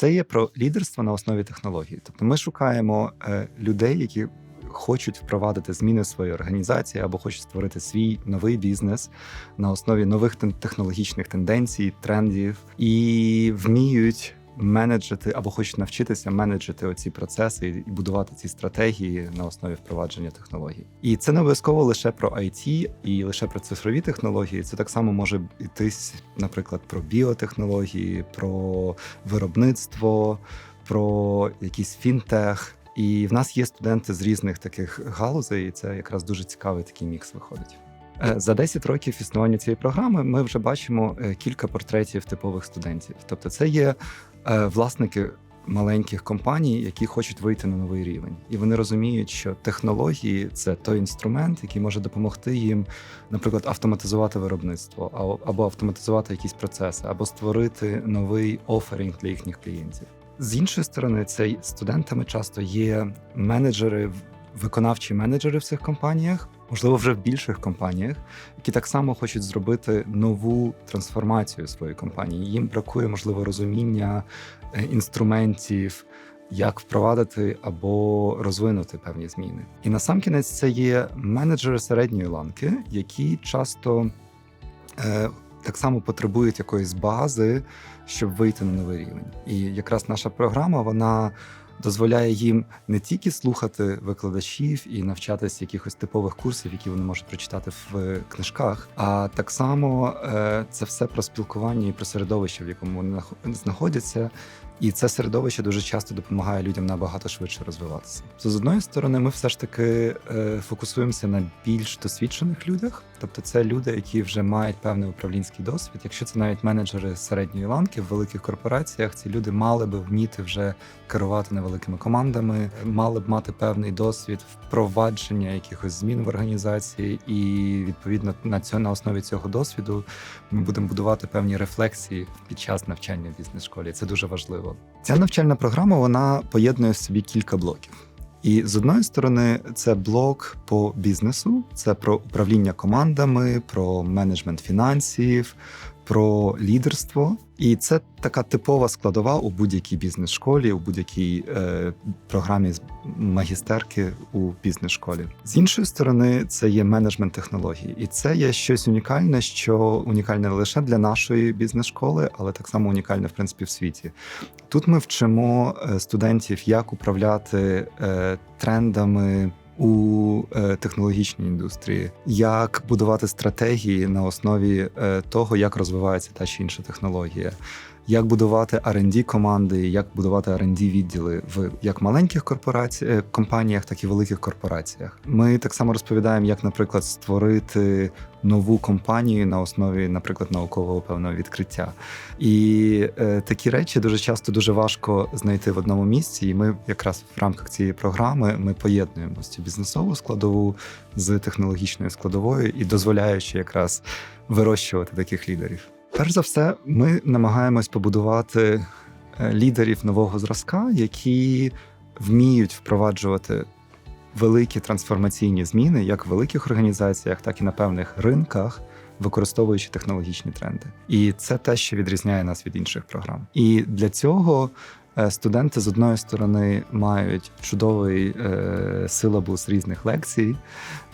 Це є про лідерство на основі технології. Тобто, ми шукаємо е, людей, які хочуть впровадити зміни в своїй організації або хочуть створити свій новий бізнес на основі нових технологічних тенденцій, трендів і вміють. Менеджити або хочуть навчитися менеджити оці процеси і будувати ці стратегії на основі впровадження технологій. І це не обов'язково лише про IT і лише про цифрові технології. Це так само може йтись, наприклад, про біотехнології, про виробництво, про якийсь фінтех. І в нас є студенти з різних таких галузей, і це якраз дуже цікавий такий мікс виходить. Е, За 10 років існування цієї програми ми вже бачимо е, кілька портретів типових студентів. Тобто, це є власники маленьких компаній, які хочуть вийти на новий рівень, і вони розуміють, що технології це той інструмент, який може допомогти їм, наприклад, автоматизувати виробництво, або автоматизувати якісь процеси, або створити новий оферінг для їхніх клієнтів. З іншої сторони, це студентами часто є менеджери, виконавчі менеджери в цих компаніях, можливо, вже в більших компаніях, які так само хочуть зробити нову трансформацію своєї компанії. Їм бракує, можливо, розуміння е, інструментів, як впровадити або розвинути певні зміни. І насамкінець це є менеджери середньої ланки, які часто е, так само потребують якоїсь бази, щоб вийти на новий рівень. І якраз наша програма вона дозволяє їм не тільки слухати викладачів і навчатися якихось типових курсів, які вони можуть прочитати в книжках, а так само е, це все про спілкування і про середовище, в якому вони нах- знаходяться. І це середовище дуже часто допомагає людям набагато швидше розвиватися. То з одної сторони, ми все ж таки е, фокусуємося на більш досвідчених людях, тобто це люди, які вже мають певний управлінський досвід. Якщо це навіть менеджери середньої ланки в великих корпораціях, ці люди мали би вміти вже керувати невеликими командами, мали б мати певний досвід впровадження якихось змін в організації, і відповідно на цьому на основі цього досвіду ми будемо будувати певні рефлексії під час навчання в бізнес-школі. Це дуже важливо. Ця навчальна програма вона поєднує в собі кілька блоків. І з одної сторони, це блок по бізнесу, це про управління командами, про менеджмент фінансів, про лідерство. І це така типова складова у будь-якій бізнес-школі, у будь-якій е, програмі магістерки у бізнес-школі. З іншої сторони, це є менеджмент технологій, і це є щось унікальне, що унікальне не лише для нашої бізнес-школи, але так само унікальне в принципі в світі. Тут ми вчимо е, студентів, як управляти е, трендами. У е, технологічній індустрії, як будувати стратегії на основі е, того, як розвивається та чи інша технологія, як будувати R&D команди, як будувати R&D відділи в як маленьких корпорацій, е, компаніях, так і великих корпораціях. Ми так само розповідаємо, як, наприклад, створити нову компанію на основі, наприклад, наукового певного відкриття. І е, такі речі дуже часто дуже важко знайти в одному місці. І ми якраз в рамках цієї програми ми поєднуємо цю бізнесову складову з технологічною складовою і дозволяючи якраз вирощувати таких лідерів. Перш за все, ми намагаємось побудувати е, лідерів нового зразка, які вміють впроваджувати великі трансформаційні зміни як в великих організаціях, так і на певних ринках, використовуючи технологічні тренди. І це те, що відрізняє нас від інших програм. І для цього студенти з одної сторони мають чудовий е, силабус різних лекцій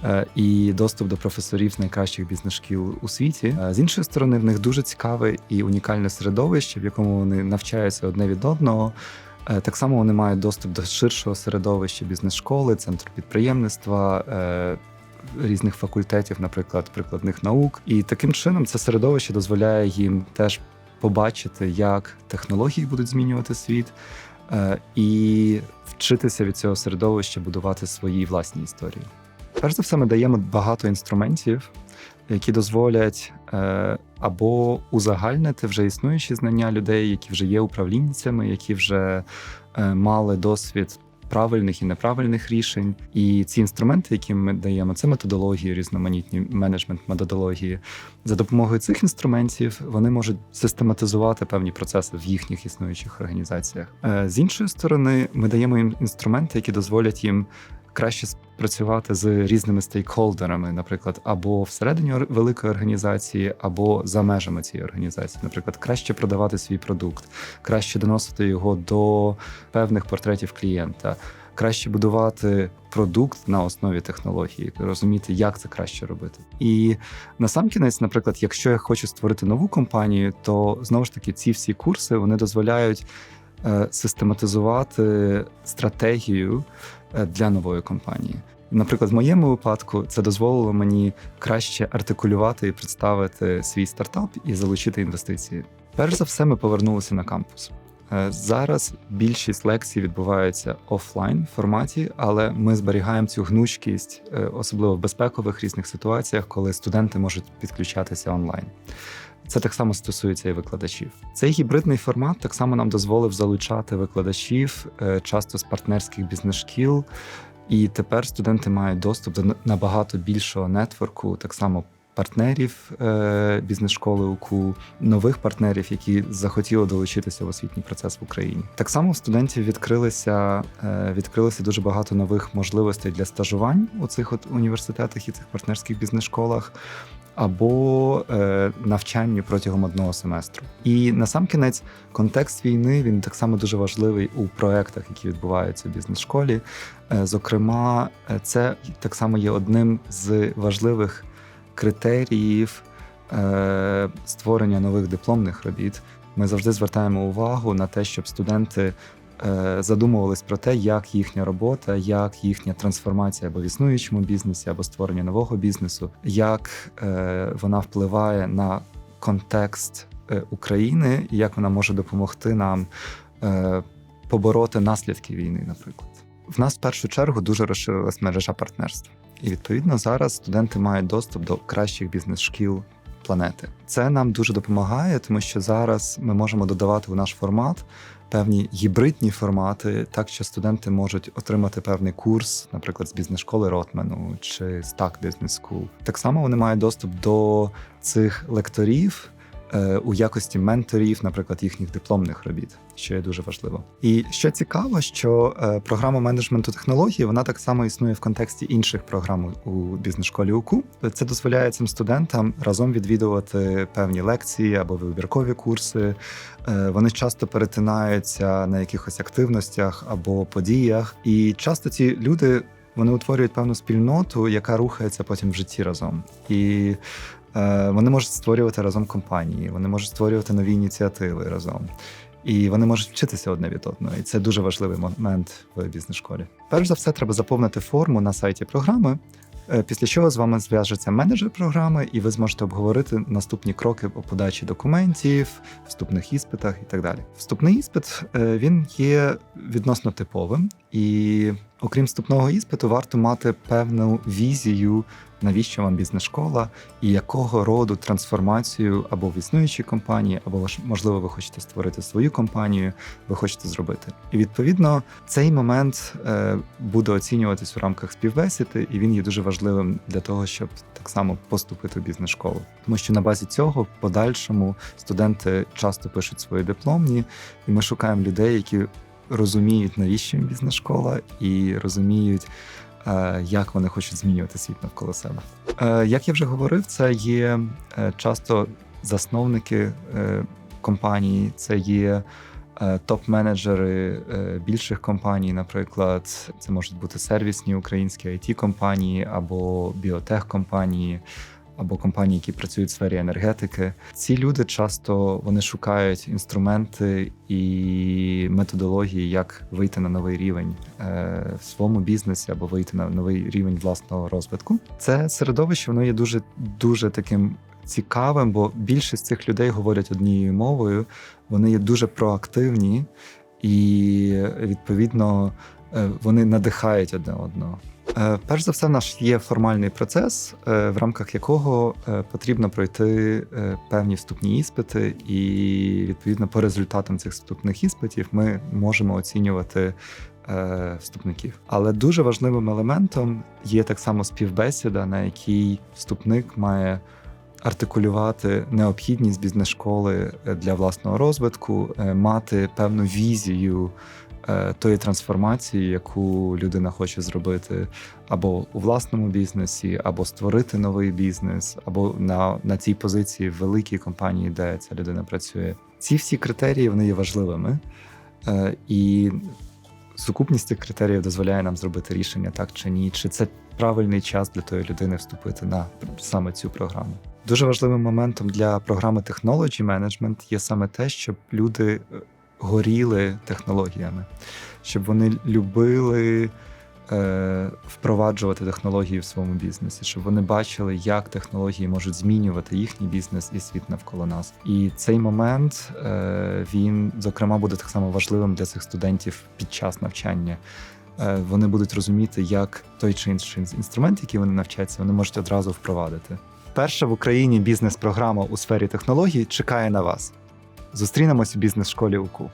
е, і доступ до професорів з найкращих бізнес-шкіл у світі. Е, З іншої сторони, в них дуже цікаве і унікальне середовище, в якому вони навчаються одне від одного. Е, Так само вони мають доступ до ширшого середовища бізнес-школи, центру підприємництва, е, різних факультетів, наприклад, прикладних наук. І таким чином це середовище дозволяє їм теж побачити, як технології будуть змінювати світ, е, і вчитися від цього середовища будувати свої власні історії. Перш за все, ми даємо багато інструментів, які дозволять е, або узагальнити вже існуючі знання людей, які вже є управлінцями, які вже е, мали досвід правильних і неправильних рішень. І ці інструменти, які ми даємо, це методології, різноманітні менеджмент методології. За допомогою цих інструментів вони можуть систематизувати певні процеси в їхніх існуючих організаціях. Е, З іншої сторони, ми даємо їм інструменти, які дозволять їм краще працювати з різними стейкхолдерами, наприклад, або всередині великої організації, або за межами цієї організації. Наприклад, краще продавати свій продукт, краще доносити його до певних портретів клієнта. Краще будувати продукт на основі технології, розуміти, як це краще робити. І на сам кінець, наприклад, якщо я хочу створити нову компанію, то знову ж таки ці всі курси вони дозволяють систематизувати стратегію е, для нової компанії. Наприклад, в моєму випадку це дозволило мені краще артикулювати і представити свій стартап і залучити інвестиції. Перш за все, ми повернулися на кампус. Е, Зараз більшість лекцій відбувається офлайн форматі, але ми зберігаємо цю гнучкість, е, особливо в безпекових різних ситуаціях, коли студенти можуть підключатися онлайн. Це так само стосується і викладачів. Цей гібридний формат так само нам дозволив залучати викладачів е, часто з партнерських бізнес-шкіл. І тепер студенти мають доступ до набагато більшого нетворку, так само партнерів е, бізнес-школи УКУ, нових партнерів, які захотіли долучитися в освітній процес в Україні. Так само студентів відкрилися, е, відкрилося дуже багато нових можливостей для стажувань у цих от університетах і цих партнерських бізнес-школах. Або е, навчання протягом одного семестру, і на сам кінець контекст війни він так само дуже важливий у проектах, які відбуваються в бізнес-школі. Е, зокрема, е, це так само є одним з важливих критеріїв е, створення нових дипломних робіт. Ми завжди звертаємо увагу на те, щоб студенти е, задумувались про те, як їхня робота, як їхня трансформація або в існуючому бізнесі, або створення нового бізнесу, як е, вона впливає на контекст е, України, як вона може допомогти нам е, побороти наслідки війни, наприклад. В нас в першу чергу дуже розширилась мережа партнерств. І відповідно зараз студенти мають доступ до кращих бізнес-шкіл планети. Це нам дуже допомагає, тому що зараз ми можемо додавати у наш формат певні гібридні формати, так що студенти можуть отримати певний курс, наприклад, з бізнес-школи Ротмену чи Stack Business School. Так само вони мають доступ до цих лекторів. Е, У якості менторів, наприклад, їхніх дипломних робіт, що є дуже важливо. І що цікаво, що е, програма менеджменту технологій вона так само існує в контексті інших програм у бізнес-школі УКУ. Це дозволяє цим студентам разом відвідувати певні лекції або вибіркові курси. Е, Вони часто перетинаються на якихось активностях або подіях, і часто ці люди. Вони утворюють певну спільноту, яка рухається потім в житті разом, і вони можуть створювати разом компанії, вони можуть створювати нові ініціативи разом. І вони можуть вчитися одне від одного, і це дуже важливий момент в бізнес-школі. Перш за все, треба заповнити форму на сайті програми. е, Після чого з вами зв'яжеться менеджер програми, і ви зможете обговорити наступні кроки по подачі документів, вступних іспитах і так далі. Вступний іспит е, він є відносно типовим, і окрім вступного іспиту, варто мати певну візію, навіщо вам бізнес-школа і якого роду трансформацію або в існуючій компанії, або можливо, ви хочете створити свою компанію, ви хочете зробити. І відповідно цей момент е, буде оцінюватись у рамках співбесіди, і він є дуже важливим для того, щоб так само поступити в бізнес-школу. Тому що на базі цього в подальшому студенти часто пишуть свої дипломні, і ми шукаємо людей, які розуміють, навіщо їм бізнес-школа, і розуміють. е, Як вони хочуть змінювати світ навколо себе? Е, Як я вже говорив, це є е, часто засновники компаній, це є топ-менеджери більших компаній, наприклад, це можуть бути сервісні українські it компанії або біотех-компанії, або компанії, які працюють в сфері енергетики. Ці люди часто вони шукають інструменти і методології, як вийти на новий рівень е, в своєму бізнесі або вийти на новий рівень власного розвитку. Це середовище воно є дуже дуже таким цікавим, бо більшість цих людей говорять однією мовою, вони є дуже проактивні і відповідно е, вони надихають одне одного. Е, Перш за все, наш є формальний процес, е, в рамках якого е, потрібно пройти певні вступні іспити, і відповідно по результатам цих вступних іспитів ми можемо оцінювати вступників. Але дуже важливим елементом є так само співбесіда, на якій вступник має артикулювати необхідність бізнес-школи для власного розвитку, мати певну візію тої трансформації, яку людина хоче зробити або у власному бізнесі, або створити новий бізнес, або на, на цій позиції в великій компанії, де ця людина працює. Ці всі критерії вони є важливими. Е, І сукупність цих критеріїв дозволяє нам зробити рішення так чи ні, чи це правильний час для тої людини вступити на саме цю програму. Дуже важливим моментом для програми Technology Management є саме те, щоб люди е, горіли технологіями, щоб вони любили е, впроваджувати технології в своєму бізнесі, щоб вони бачили, як технології можуть змінювати їхній бізнес і світ навколо нас. І цей момент е, він, зокрема, буде так само важливим для цих студентів під час навчання. Е, Вони будуть розуміти, як той чи інший інструмент, який вони навчаться, вони можуть одразу впровадити. Перша в Україні бізнес-програма у сфері технологій чекає на вас. Зустрінемось у бізнес-школі УКУ.